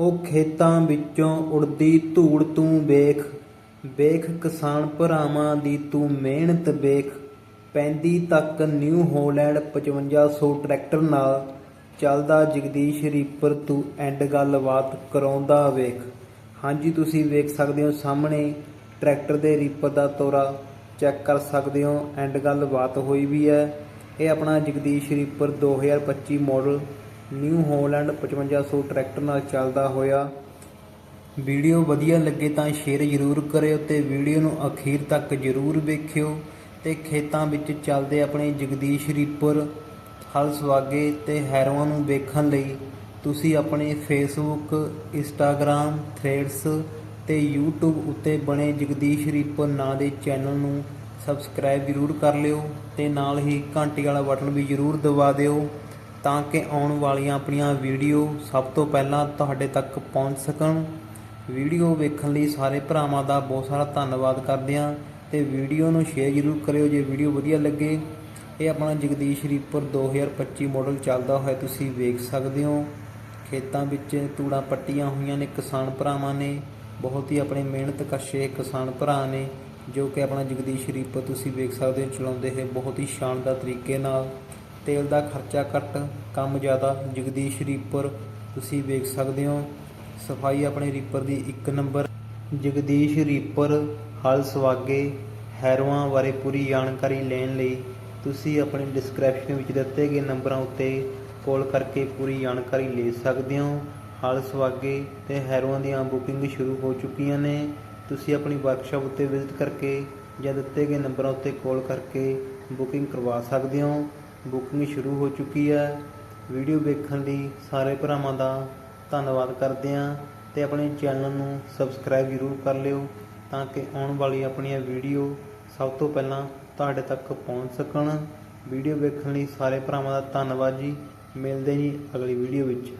ਉਹ ਖੇਤਾਂ ਵਿੱਚੋਂ ਉੜਦੀ ਧੂੜ ਤੂੰ ਵੇਖ ਵੇਖ ਕਿਸਾਨ ਭਰਾਵਾਂ ਦੀ ਤੂੰ ਮਿਹਨਤ ਵੇਖ, ਪੈਂਦੀ ਤੱਕ ਨਿਊ ਹੋਲੈਂਡ 5500 ਟਰੈਕਟਰ ਨਾਲ, ਚੱਲਦਾ ਜਗਦੀਸ਼ ਰੀਪਰ ਤੂੰ ਐਂਡ ਗੱਲਬਾਤ ਕਰਾਉਂਦਾ ਵੇਖ। ਹਾਂਜੀ, ਤੁਸੀਂ ਵੇਖ ਸਕਦੇ ਹੋ ਸਾਹਮਣੇ ਟਰੈਕਟਰ ਦੇ ਰੀਪਰ ਦਾ ਤੋਰਾ, ਚੈੱਕ ਕਰ ਸਕਦੇ ਹੋ, ਐਂਡ ਗੱਲਬਾਤ ਹੋਈ ਵੀ ਹੈ। ਇਹ ਆਪਣਾ Jagdish reaper 2025 model New Holland 5500 tractor ਨਾਲ ਚੱਲਦਾ ਹੋਇਆ। ਵੀਡੀਓ ਵਧੀਆ ਲੱਗੇ ਤਾਂ ਸ਼ੇਅਰ ਜ਼ਰੂਰ ਕਰਿਓ ਤੇ ਵੀਡੀਓ ਨੂੰ ਅਖੀਰ ਤੱਕ ਜ਼ਰੂਰ ਵੇਖਿਓ ਤੇ ਖੇਤਾਂ ਵਿੱਚ ਚੱਲਦੇ ਆਪਣੇ ਜਗਦੀਸ਼ ਰੀਪਰ ਹਲ ਸਵਾਗੇ ਤੇ ਹੈਰੋਆਂ ਨੂੰ ਵੇਖਣ ਲਈ ਤੁਸੀਂ ਆਪਣੇ ਫੇਸਬੁੱਕ ਇੰਸਟਾਗ੍ਰam ਥ੍ਰੈਡਸ ਤੇ YouTube ਉੱਤੇ ਬਣੇ ਜਗਦੀਸ਼ ਰੀਪਰ ਨਾਂ ਦੇ ਚੈਨਲ ਨੂੰ ਸਬਸਕ੍ਰਾਈਬ ਜ਼ਰੂਰ ਕਰ ਲਿਓ ਤੇ ਨਾਲ ਹੀ ਘੰਟੀ ਵਾਲਾ ਬਟਨ ਵੀ ਜ਼ਰੂਰ ਦਬਾ ਦਿਓ। ਤਾਂ ਕਿ ਆਉਣ ਵਾਲੀਆਂ ਆਪਣੀਆਂ ਵੀਡੀਓ ਸਭ ਤੋਂ ਪਹਿਲਾਂ ਤੁਹਾਡੇ ਤੱਕ ਪਹੁੰਚ ਸਕਣ। ਵੀਡੀਓ ਵੇਖਣ ਲਈ ਸਾਰੇ ਭਰਾਵਾਂ ਦਾ ਬਹੁਤ ਸਾਰਾ ਧੰਨਵਾਦ ਕਰਦੇ ਹਾਂ ਤੇ ਵੀਡੀਓ ਨੂੰ ਸ਼ੇਅਰ ਜ਼ਰੂਰ ਕਰਿਓ ਜੇ ਵੀਡੀਓ ਵਧੀਆ ਲੱਗੇ। ਇਹ ਆਪਣਾ ਜਗਦੀਸ਼ ਰੀਪਰ 2025 ਮਾਡਲ ਚੱਲਦਾ ਹੋਇਆ ਤੁਸੀਂ ਵੇਖ ਸਕਦੇ ਹੋ। ਖੇਤਾਂ ਵਿੱਚ ਤੂੜਾਂ ਪੱਟੀਆਂ ਹੋਈਆਂ ਨੇ ਕਿਸਾਨ ਭਰਾਵਾਂ ਨੇ। ਬਹੁਤ ਹੀ ਆਪਣੇ ਮਿਹਨਤ ਕਸ਼ੇ ਕਿਸਾਨ ਭਰਾ ਨੇ, ਜੋ ਕਿ ਆਪਣਾ ਜਗਦੀਸ਼ ਰੀਪਰ ਤੁਸੀਂ ਵੇਖ ਸਕਦੇ ਹੋ, ਚਲਾਉਂਦੇ ਹੈ ਬਹੁਤ ਹੀ ਸ਼ਾਨਦਾਰ ਤਰੀਕੇ ਨਾਲ। ਤੇਲ ਦਾ ਖਰਚਾ ਘੱਟ, ਕੰਮ ਜ਼ਿਆਦਾ, ਜਗਦੀਸ਼ ਰੀਪਰ ਤੁਸੀਂ ਵੇਖ ਸਕਦੇ ਹੋ। ਸਫ਼ਾਈ ਆਪਣੇ ਰੀਪਰ ਦੀ ਇੱਕ ਨੰਬਰ। ਜਗਦੀਸ਼ ਰੀਪਰ ਹਲ ਸਵਾਗੇ ਹੈਰੋਆਂ ਬਾਰੇ ਪੂਰੀ ਜਾਣਕਾਰੀ ਲੈਣ ਲਈ ਤੁਸੀਂ ਆਪਣੇ ਡਿਸਕ੍ਰਿਪਸ਼ਨ ਵਿੱਚ ਦਿੱਤੇ ਗਏ ਨੰਬਰਾਂ ਉੱਤੇ ਕਾਲ ਕਰਕੇ ਪੂਰੀ ਜਾਣਕਾਰੀ ਲੈ ਸਕਦੇ ਹੋ। ਹਲ ਸਵਾਗੇ ਤੇ ਹੈਰੋਆਂ ਦੀਆਂ ਬੁਕਿੰਗ ਸ਼ੁਰੂ ਹੋ ਚੁੱਕੀਆਂ ਨੇ। ਤੁਸੀਂ ਆਪਣੀ ਵਰਕਸ਼ਾਪ ਉੱਤੇ ਵਿਜ਼ਿਟ ਕਰਕੇ ਜਾਂ ਦਿੱਤੇ ਗਏ ਨੰਬਰਾਂ ਉੱਤੇ ਕਾਲ ਕਰਕੇ ਬੁਕਿੰਗ ਕਰਵਾ ਸਕਦੇ ਹੋ। ਬੁਕਿੰਗ ਸ਼ੁਰੂ ਹੋ ਚੁੱਕੀ ਹੈ। ਵੀਡੀਓ ਵੇਖਣ ਲਈ ਸਾਰੇ ਭਰਾਵਾਂ ਦਾ ਧੰਨਵਾਦ ਕਰਦੇ ਹਾਂ ਤੇ ਆਪਣੇ ਚੈਨਲ ਨੂੰ ਸਬਸਕ੍ਰਾਈਬ ਜ਼ਰੂਰ ਕਰ ਲਿਓ ਤਾਂ ਕਿ ਆਉਣ ਵਾਲੀ ਆਪਣੀਆਂ ਵੀਡੀਓ ਸਭ ਤੋਂ ਪਹਿਲਾਂ ਤੁਹਾਡੇ ਤੱਕ ਪਹੁੰਚ ਸਕਣ। ਵੀਡੀਓ ਵੇਖਣ ਲਈ ਸਾਰੇ ਭਰਾਵਾਂ ਦਾ ਧੰਨਵਾਦ ਜੀ। ਮਿਲਦੇ ਜੀ ਅਗਲੀ ਵੀਡੀਓ ਵਿੱਚ।